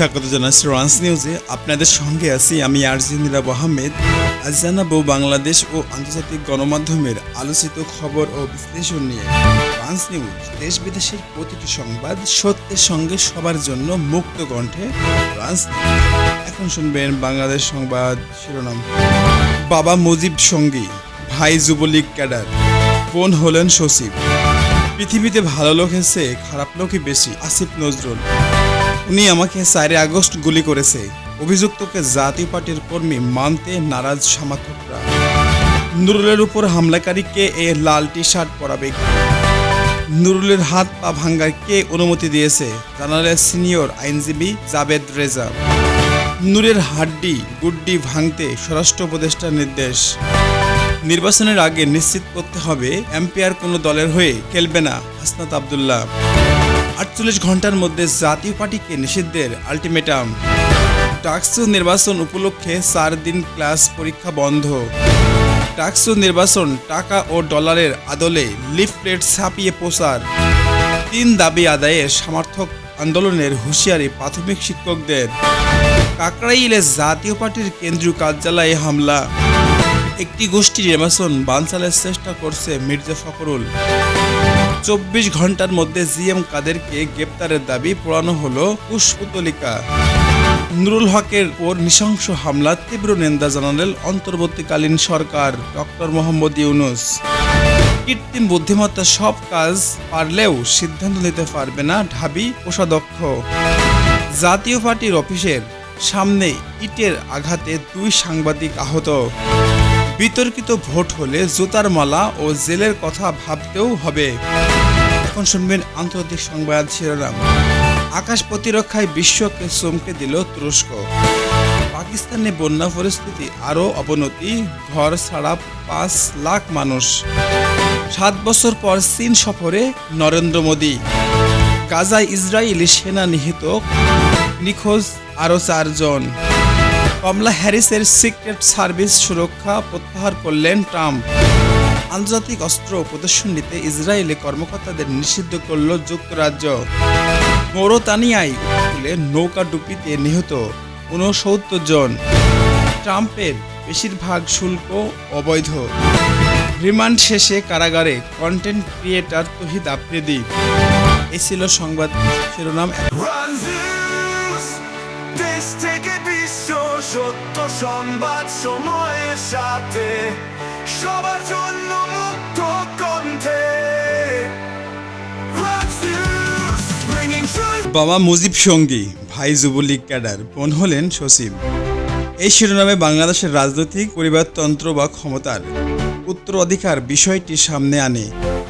স্বাগত জানাচ্ছি রান্স নিউজে। আপনাদের সঙ্গে আছি আমি আরজি নীলাব আহমেদ। আজ জানাব বাংলাদেশ ও আন্তর্জাতিক গণমাধ্যমের আলোচিত খবর ও বিশ্লেষণ নিয়ে। ফ্রান্স নিউজ, দেশ বিদেশের প্রতিটি সংবাদ সত্যের সঙ্গে সবার জন্য মুক্ত কণ্ঠে নিউজ। এখন শুনবেন বাংলাদেশ সংবাদ শিরোনাম। বাবা মুজিব সঙ্গী, ভাই যুবলীগ ক্যাডার, বোন হলেন সচিব। পৃথিবীতে ভালো লোক এসে খারাপ লোকই বেশি, আসিফ নজরুল। উনি আমাকে চারে আগস্ট গুলি করেছে। অভিযুক্তকে জাতীয় পার্টির কর্মী মানতে নারাজ সমর্থকরা। নুরুলের উপর হামলাকারীকে এ লাল টি শার্ট পরাবে নুরুলের হাত পা ভাঙ্গার কে অনুমতি দিয়েছে? জানালে সিনিয়র আইনজীবী জাবেদ রেজা। নূরের হাড্ডি, গুড্ডি ভাঙতে স্বরাষ্ট্র উপদেষ্টার নির্দেশ। নির্বাচনের আগে নিশ্চিত করতে হবে এম্পায়ার কোনো দলের হয়ে খেলবে না হাসনাত আবদুল্লাহ। আটচল্লিশ ঘণ্টার মধ্যে জাতীয় পার্টিকে নিষিদ্ধের আলটিমেটাম। ডাকসু নির্বাচন উপলক্ষে চার দিন ক্লাস পরীক্ষা বন্ধ। ডাকসু নির্বাচন টাকা ও ডলারের আদলে লিফলেট ছাপিয়ে প্রচার। তিন দাবি আদায়ের সমর্থক আন্দোলনের হুঁশিয়ারি প্রাথমিক শিক্ষকদের। কাকরাইলে জাতীয় পার্টির কেন্দ্রীয় কার্যালয়ে হামলা। একটি গোষ্ঠী নির্বাচন বানচালের চেষ্টা করছে মির্জা ফখরুল। চব্বিশ ঘণ্টার মধ্যে জিএম কাদেরকে গ্রেপ্তারের দাবি পোড়ানো হলো পুষ্পতলিকা। নুরুল হকের ওর নৃশংস হামলা তীব্র নিন্দা জানালেন অন্তর্বর্তীকালীন সরকার ডক্টর মোহাম্মদ ইউনুস। কৃত্রিম বুদ্ধিমত্তা সব কাজ পারলেও সিদ্ধান্ত নিতে পারবে না ঢাবি কোষাধ্যক্ষ। জাতীয় পার্টির অফিসের সামনে ইটের আঘাতে দুই সাংবাদিক আহত। বিতর্কিত ভোট হলে জুতার মালা ও জেলের কথা ভাবতেও হবে। এখন শুনবেন আন্তর্জাতিক সংবাদ শিরোনাম। আকাশ প্রতিরক্ষায় বিশ্বকে চমকে দিল তুরস্ক। পাকিস্তানে বন্যা পরিস্থিতি আরও অবনতি ঘর ছাড়া পাঁচ লাখ মানুষ। সাত বছর পর চীন সফরে নরেন্দ্র মোদী। গাজায় ইসরায়েলি সেনা নিহিত, নিখোঁজ আরও চারজন। কমলা হ্যারিসের সিক্রেট সার্ভিস সুরক্ষা প্রত্যাহার করলেন ট্রাম্প। আন্তর্জাতিক অস্ত্র প্রদর্শনীতে ইসরায়েলি কর্মকর্তাদের নিষিদ্ধ করল যুক্তরাজ্য। মৌরতানিয়ায় নৌকা ডুবিতে নিহত ঊনসত্তর জন। ট্রাম্পের বেশিরভাগ শুল্ক অবৈধ। রিমান্ড শেষে কারাগারে কন্টেন্ট ক্রিয়েটার তহিদ আফ্রিদি। এ ছিল সংবাদ শিরোনাম। সংবাদ সময়ের সাথে, সবার জন্য মুক্ত কণ্ঠে। বাবা মুজিব সঙ্গী, ভাই যুবলীগ ক্যাডার, বোন হলেন সচিব। এই শিরোনামে বাংলাদেশের রাজনৈতিক পরিবারতন্ত্র বা ক্ষমতার উত্তরাধিকার বিষয়টি সামনে আনে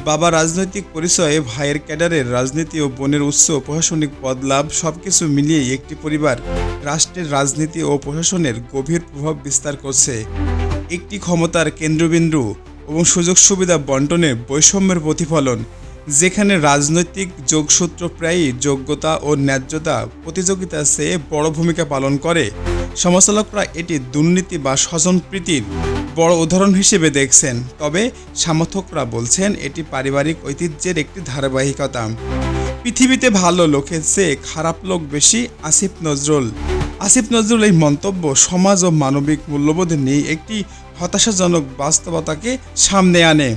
বাবা রাজনৈতিক পরিচয়ে, ভাইয়ের ক্যাডারের রাজনীতি ও বোনের উচ্চ প্রশাসনিক পদ লাভ সবকিছু মিলিয়ে একটি পরিবার রাষ্ট্রের রাজনীতি ও প্রশাসনের গভীর প্রভাব বিস্তার করছে। একটি ক্ষমতার কেন্দ্রবিন্দু এবং সুযোগ সুবিধা বন্টনের বৈষম্যের প্রতিফলন, যেখানে রাজনৈতিক যোগসূত্র প্রায়ই যোগ্যতা ও ন্যায্যতা প্রতিযোগিতা চেয়ে বড় ভূমিকা পালন করে। সমালোচকরা এটি দুর্নীতি বা স্বজনপ্রীতির বড় উদাহরণ হিসেবে দেখছেন। তবে সমর্থকরা বলছেন, এটি পারিবারিক ঐতিহ্যের একটি ধারাবাহিকতা। পৃথিবীতে ভালো লোকের চেয়ে খারাপ লোক বেশি আসিফ নজরুল। আসিফ নজরুল এই মন্তব্য সমাজ ও মানবিক মূল্যবোধ নিয়ে একটি হতাশাজনক বাস্তবতাকে সামনে আনে।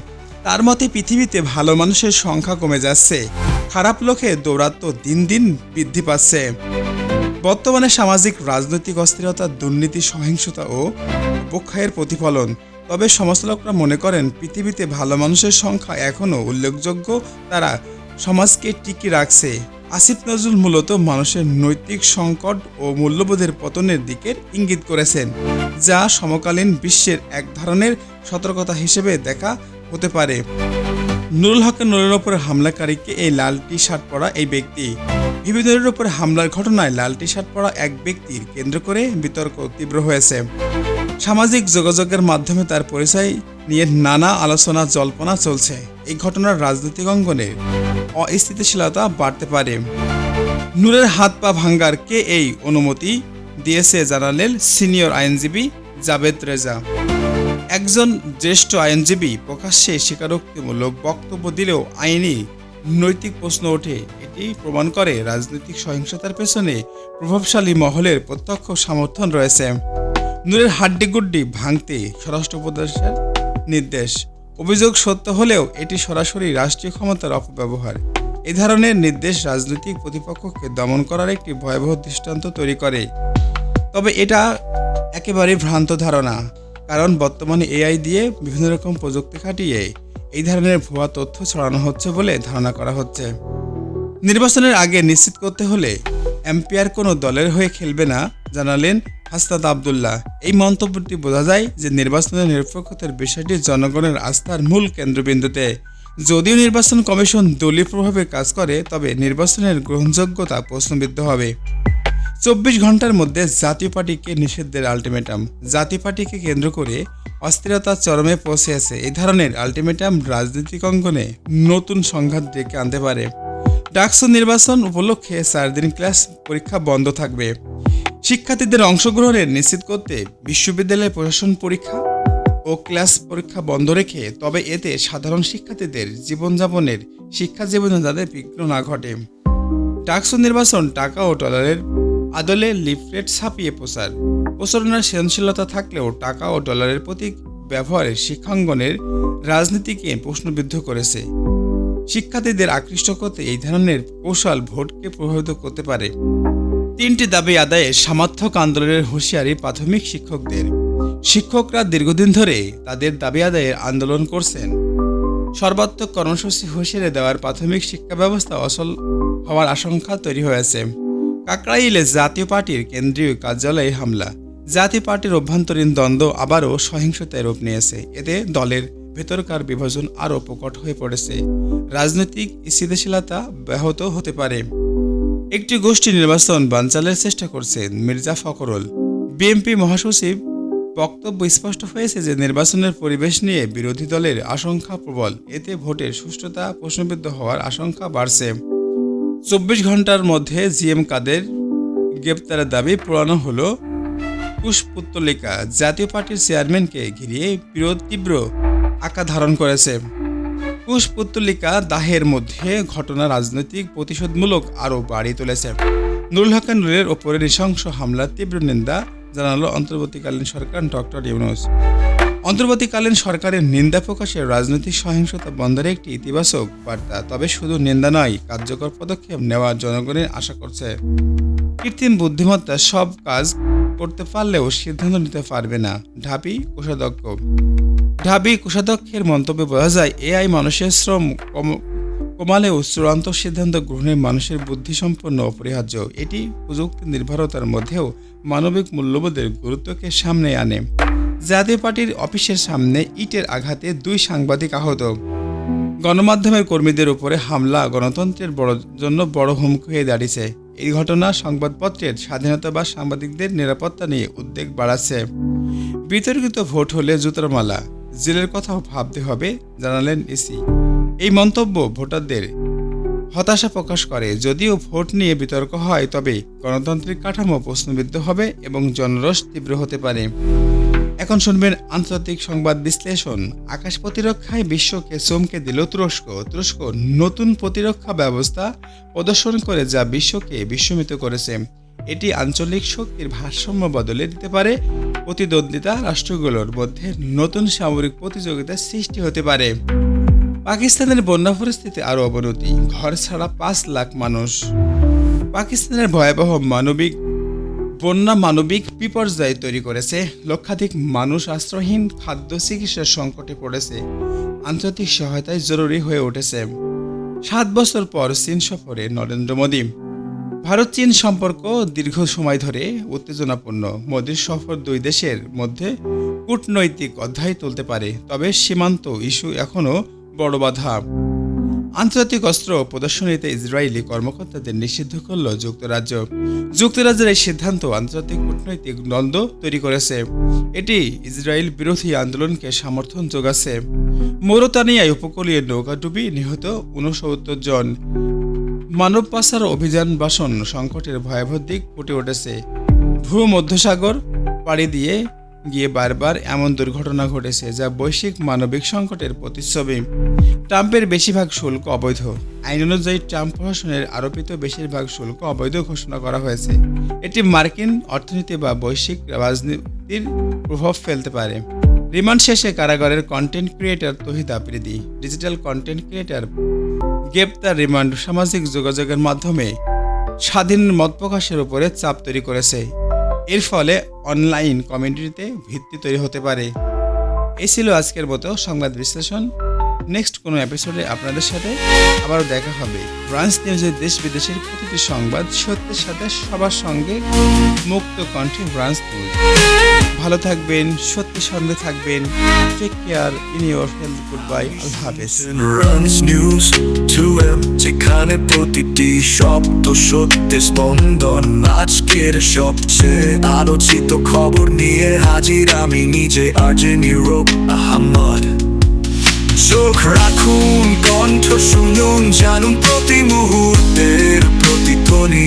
তার মতে, পৃথিবীতে ভালো মানুষের সংখ্যা কমে যাচ্ছে। খারাপ লোকের দৌরাত্ম্য দিন দিন বৃদ্ধি পাচ্ছে। বর্তমানে সামাজিক, রাজনৈতিক অস্থিরতা, দুর্নীতি, সহিংসতা ও অবক্ষয়ের প্রতিফলন। তবে সমালোচকরা মনে করেন, পৃথিবীতে ভালো মানুষের সংখ্যা এখনও উল্লেখযোগ্য। তারা সমাজকে টিকিয়ে রাখছে। আসিফ নজরুল মূলত মানুষের নৈতিক সংকট ও মূল্যবোধের পতনের দিকের ইঙ্গিত করেছেন, যা সমকালীন বিশ্বের এক ধরনের সতর্কতা হিসেবে দেখা হতে পারে। নুরুল হকের নুরের ওপর হামলাকারীকে এই লাল টি শার্ট পরা এই ব্যক্তি। বিভিন্নের উপর হামলার ঘটনায় লাল টি শার্ট পরা এক ব্যক্তির কেন্দ্র করে বিতর্ক তীব্র হয়েছে। সামাজিক যোগাযোগের মাধ্যমে তার পরিচয় নিয়ে নানা আলোচনা, জল্পনা চলছে। এই ঘটনার রাজনৈতিক অঙ্গনে অস্থিতিশীলতা বাড়তে পারে। নূরের হাত পা ভাঙ্গার কে এই অনুমতি দিয়েছে জানালেন সিনিয়র আইনজীবী জাবেদ রেজা। একজন জ্যেষ্ঠ আইনজীবী প্রকাশ্যে স্বীকারোক্তিমূলক বক্তব্য দিলেও আইনি নৈতিক প্রশ্ন ওঠে। এটি প্রমাণ করে রাজনৈতিক সহিংসতার পেছনে প্রভাবশালী মহলের প্রত্যক্ষ সমর্থন রয়েছে। নূরের হাড্ডিগুড্ডি ভাঙতে স্বরাষ্ট্র উপদেশের নির্দেশ। অভিযোগ সত্য হলেও এটি সরাসরি রাষ্ট্রীয় ক্ষমতার অপব্যবহার। এই ধরনের নির্দেশ রাজনৈতিক প্রতিপক্ষকে দমন করার একটি ভয়াবহ দৃষ্টান্ত তৈরি করে। তবে এটা একেবারেই ভ্রান্ত ধারণা, কারণ বর্তমানে এআই দিয়ে বিভিন্ন রকম প্রযুক্তি খাটিয়ে এই ধরনের ভুয়া তথ্য ছড়ানো হচ্ছে বলে ধারণা করা হচ্ছে। নির্বাচনের আগে নিশ্চিত করতে হলে এম্পিয়ার কোনো দলের হয়ে খেলবে না, জানালেন হাসনাত আবদুল্লাহ। এই মন্তব্যটি বোঝা যায় যে নির্বাচনের নিরপেক্ষতার বিষয়টি জনগণের আস্থার মূল কেন্দ্রবিন্দুতে। যদিও নির্বাচন কমিশন দলীয় প্রভাবে কাজ করে, তবে নির্বাচনের গ্রহণযোগ্যতা প্রশ্নবিদ্ধ হবে। চব্বিশ ঘণ্টার মধ্যে জাতীয় পার্টিকে নিষিদ্ধের আলটিমেটাম। জাতীয় পার্টিকে কেন্দ্র করে অস্থিরতা চরমে পৌঁছে আছে এই ধরনের আলটিমেটাম রাজনৈতিক অঙ্গনে নতুন সংঘাত ডেকে আনতে পারে। ডাকসু নির্বাচন উপলক্ষে চার দিন ক্লাস পরীক্ষা বন্ধ থাকবে। শিক্ষার্থীদের অংশগ্রহণের নিশ্চিত করতে বিশ্ববিদ্যালয় প্রশাসন পরীক্ষা ও ক্লাস পরীক্ষা বন্ধ রেখে, তবে এতে সাধারণ শিক্ষার্থীদের জীবনযাপনের, শিক্ষা জীবনে যাতে বিঘ্ন না ঘটে। ডাকসু নির্বাচন টাকা ও ডলারের আদলে লিফলেট ছাপিয়ে প্রচার। প্রচারণার সৃজনশীলতা থাকলেও টাকা ও ডলারের প্রতীক ব্যবহারে শিক্ষাঙ্গনের রাজনীতিকে প্রশ্নবিদ্ধ করেছে। শিক্ষার্থীদের আকৃষ্ট করতে এই ধরনের কৌশল ভোটকে প্রভাবিত করতে পারে। তিনটি দাবি আদায়ে সামর্থক আন্দোলনের হুঁশিয়ারি প্রাথমিক শিক্ষকদের। শিক্ষকরা দীর্ঘদিন ধরে তাদের দাবি আদায়ের আন্দোলন করছেন। সর্বাত্মক কর্মসূচি হুঁশিয়ারি দেওয়ার প্রাথমিক শিক্ষা ব্যবস্থা অসল হওয়ার আশঙ্কা তৈরি হয়েছে। কাকরাইলে জাতীয় পার্টির কেন্দ্রীয় কার্যালয়ে হামলা। জাতীয় পার্টির অভ্যন্তরীণ দ্বন্দ্ব আবারও সহিংসতায় রূপ নিয়েছে। এতে দলের ভেতরকার বিভাজন আরও প্রকট হয়ে পড়েছে। রাজনৈতিক স্থিতিশীলতা ব্যাহত হতে পারে। একটি গোষ্ঠী নির্বাচন বানচালের চেষ্টা করছেন মির্জা ফখরুল। বিএনপি মহাসচিব বক্তব্য স্পষ্ট হয়েছে যে নির্বাচনের পরিবেশ নিয়ে বিরোধী দলের আশঙ্কা প্রবল। এতে ভোটের সুষ্ঠুতা প্রশ্নবিদ্ধ হওয়ার আশঙ্কা বাড়ছে। চব্বিশ ঘণ্টার মধ্যে জিএম কাদের গ্রেপ্তারের দাবি পুরানো হলো। পুষ্পুত্তলিকা জাতীয় পার্টির চেয়ারম্যানকে ঘিরিয়ে বিরোধ তীব্র আকার ধারণ করেছে। পুষ্পুত্তলিকা দাহের মধ্যে ঘটনা রাজনৈতিক প্রতিশোধমূলক আরও বাড়িয়ে তুলেছে। নুরুল হক নুরের ওপরে নৃশংস হামলার তীব্র নিন্দা জানালো অন্তর্বর্তীকালীন সরকার ডক্টর ইউনুস। অন্তর্বর্তীকালীন সরকারের নিন্দা প্রকাশে রাজনৈতিক সহিংসতা বন্ধের একটি ইতিবাচক বার্তা, তবে শুধু নিন্দা নয়, কার্যকর পদক্ষেপ নেওয়া জনগণের আশা করছে। কৃত্রিম বুদ্ধিমত্তা সব কাজ করতে পারলেও সিদ্ধান্ত নিতে পারবে না ঢাপি কোষাধ্যক্ষ। ঢাবি কোষাধ্যক্ষের মন্তব্যে বোঝা যায়, এআই মানুষের শ্রম কমালে চূড়ান্ত সিদ্ধান্ত গ্রহণে মানুষের বুদ্ধিসম্পন্ন অপরিহার্য। এটি প্রযুক্তি নির্ভরতার মধ্যেও মানবিক মূল্যবোধের গুরুত্বকে সামনে আনে। জাতীয় পার্টির অফিসের সামনে ইটের আঘাতে দুই সাংবাদিক আহত। গণমাধ্যমের কর্মীদের উপরে হামলা গণতন্ত্রের বড়, জন্য বড় হুমকি হয়ে দাঁড়িয়েছে। এই ঘটনা সংবাদপত্রের স্বাধীনতা বা সাংবাদিকদের নিরাপত্তা নিয়ে উদ্বেগ বাড়াচ্ছে। বিতর্কিত ভোট হলে জুতার মালা। জেলের কথাও ভাবতে হবে, জানালেন ইসি এই মন্তব্য ভোটারদের হতাশা প্রকাশ করে। যদিও ভোট নিয়ে বিতর্ক হয়, তবে গণতান্ত্রিক কাঠামো প্রশ্নবিদ্ধ হবে এবং জনরস তীব্র হতে পারে। এখন শুনবেন আন্তর্জাতিক সংবাদ বিশ্লেষণ। আকাশ প্রতিরক্ষায় বিশ্বকে চমকে দিল তুরস্ক। তুরস্ক নতুন প্রতিরক্ষা ব্যবস্থা প্রদর্শন করে যা বিশ্বকে বিস্মিত করেছে। এটি আঞ্চলিক শক্তির ভারসাম্য বদলে দিতে পারে প্রতিদ্বন্দ্বিতা রাষ্ট্রগুলোর মধ্যে নতুন সামরিক প্রতিযোগিতার সৃষ্টি হতে পারে। পাকিস্তানের বন্যা পরিস্থিতি আরও অবনতি। ঘর ছাড়া পাঁচ লাখ মানুষ। পাকিস্তানের ভয়াবহ মানবিক, বন্যা মানবিক বিপর্যয় তৈরি করেছে। লক্ষাধিক মানুষ আশ্রয়হীন খাদ্য চিকিৎসার সংকটে পড়েছে। আন্তর্জাতিক সহায়তায় জরুরি হয়ে উঠেছে। সাত বছর পর চীন সফরে নরেন্দ্র মোদী। ভারত চীন সম্পর্ক দীর্ঘ সময় ধরে উত্তেজনাপূর্ণ। মোদীর সফর দুই দেশের মধ্যে কূটনৈতিক অধ্যায় তুলতে পারে, তবে সীমান্ত ইস্যু এখনও বড় বাধা। আন্তর্জাতিক অস্ত্র প্রদর্শনীতে ইসরায়েলি কর্মকর্তাদের নিষিদ্ধ করল যুক্তরাজ্য। যুক্তরাজ্যের এই সিদ্ধান্ত আন্তর্জাতিক কূটনৈতিক দ্বন্দ্ব তৈরি করেছে। এটি ইসরায়েল বিরোধী আন্দোলনকে সমর্থন যোগাচ্ছে। মৌরতানিয়ায় উপকূলীয় নৌকাডুবি নিহত উনসত্তর জন। মানব পাচার অভিযান বাসন সংকটের ভয়াবহ দিক ফুটে উঠেছে। ভূমধ্যসাগর পাড়ি দিয়ে গিয়ে বারবার এমন দুর্ঘটনা ঘটেছে যা বৈশ্বিক মানবিক সংকটের প্রতিচ্ছবি। ট্রাম্পের বেশিরভাগ শুল্ক অবৈধ। আইন অনুযায়ী ট্রাম্প প্রশাসনের আরোপিত বেশিরভাগ শুল্ক অবৈধ ঘোষণা করা হয়েছে। এটি মার্কিন অর্থনীতি বা বৈশ্বিক রাজনীতির প্রভাব ফেলতে পারে। রিমান্ড শেষে কারাগারের content creator Tahid Afridi digital content creator গ্রেপ্তার রিমান্ড সামাজিক যোগাযোগের মাধ্যমে স্বাধীন মত প্রকাশের উপরে চাপ তৈরি করেছে। এর ফলে অনলাইন কমিউনিটিতে ভিত্তি তৈরি হতে পারে। এই ছিল আজকের মতো সংবাদ বিশ্লেষণ। নেক্সট কোনো এপিসোডে আপনাদের সাথে আবারও দেখা হবে। ফ্রান্স নিউজের দেশ বিদেশের প্রতিটি সংবাদ সত্যের সাথে সবার সঙ্গে মুক্ত কণ্ঠে ফ্রান্স নিউজ। ভালো থাকবেন, সত্যি সঙ্গে থাকবেন। Take care in your health good bye আল্লাহ যেখানে প্রতিটি শব্দ সত্যি স্পন্দন। আজকের সবচেয়ে আলোচিত খবর নিয়ে হাজির আমি নিজে আর্জে নিউরোপ আহমদ চোখ রাখুন, কণ্ঠ শুনুন, জানুন প্রতি মুহূর্তের প্রতিধ্বনি